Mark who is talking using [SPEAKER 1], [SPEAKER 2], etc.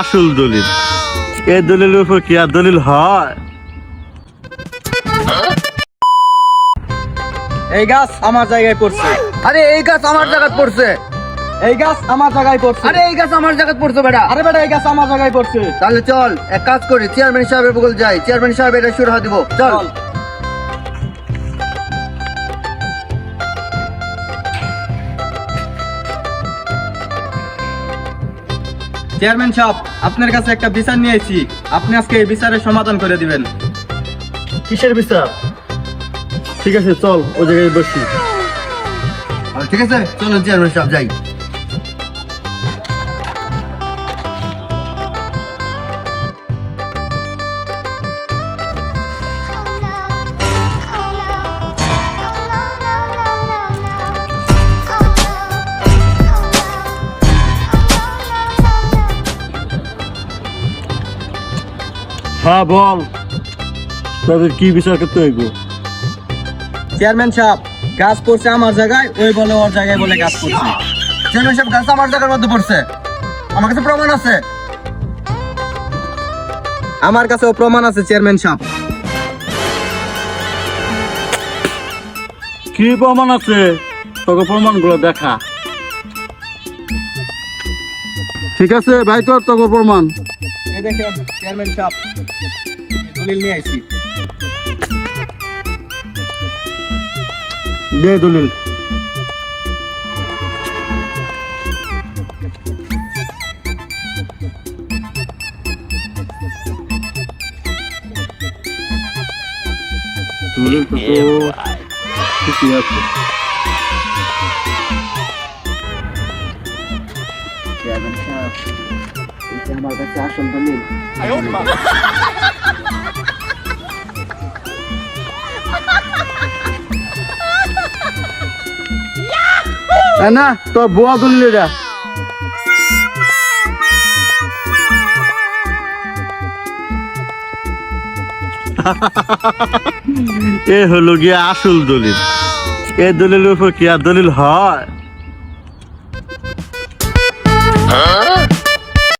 [SPEAKER 1] আসল দলিল। এ দলিলের উপর কি আর দলিল হয়?
[SPEAKER 2] এই গাছ আমার জায়গায় পড়ছে।
[SPEAKER 3] আরে এই গাছ আমার জায়গায় পড়ছে।
[SPEAKER 2] এই গাছ আমার জায়গায় পড়ছে।
[SPEAKER 3] আরে এই গাছ আমার জায়গায় পড়ছে বেটা।
[SPEAKER 2] আরে বেটা এই গাছ আমার জায়গায় পড়ছে।
[SPEAKER 3] তাহলে চল এক কাজ করি চেয়ারম্যান সাহেবের বগল যাই। চেয়ারম্যান সাহেব এটা সুরাহা দিব। চল।
[SPEAKER 2] চেয়ারম্যান সাহেব আপনার কাছে একটা বিচার নিয়েছি আপনি আজকে এই বিচারের সমাধান করে দিবেন।
[SPEAKER 1] কিসের বিচার? ঠিক আছে চল ওই জায়গায় বসি।
[SPEAKER 3] ঠিক আছে চলো চেয়ারম্যান সাহেব যাই।
[SPEAKER 1] হ্যাঁ বল। তাদের কি বিচার করতে হইব?
[SPEAKER 2] চেয়ারম্যান সাহেব গাছ পড়ছে আমার জায়গায় ওই বলে ওর জায়গায় বলে গাছ পড়ছে
[SPEAKER 3] চেয়ারম্যান সাহেব গাছ আমার জায়গার মধ্যে পড়ছে। আমার কাছে প্রমাণ আছে।
[SPEAKER 2] আমার কাছেও প্রমাণ আছে চেয়ারম্যান সাহেব।
[SPEAKER 1] কি প্রমাণ আছে? তোকে প্রমাণগুলো দেখা। ঠিক আছে ভাই তোর তোকে প্রমাণ।
[SPEAKER 2] দেখেন চেয়ারম্যান সাহেব দলিল নিয়ে আইছি
[SPEAKER 1] দে দলিল দলিল তো ঠিকই আছে
[SPEAKER 3] চেয়ারম্যান সাহেব কাছে আমার কাছে আসল দলিল।
[SPEAKER 1] না তোর দলিল এ হলো গিয়ে আসল দলিল। এ দলিলের উপর কি আর দলিল হয়?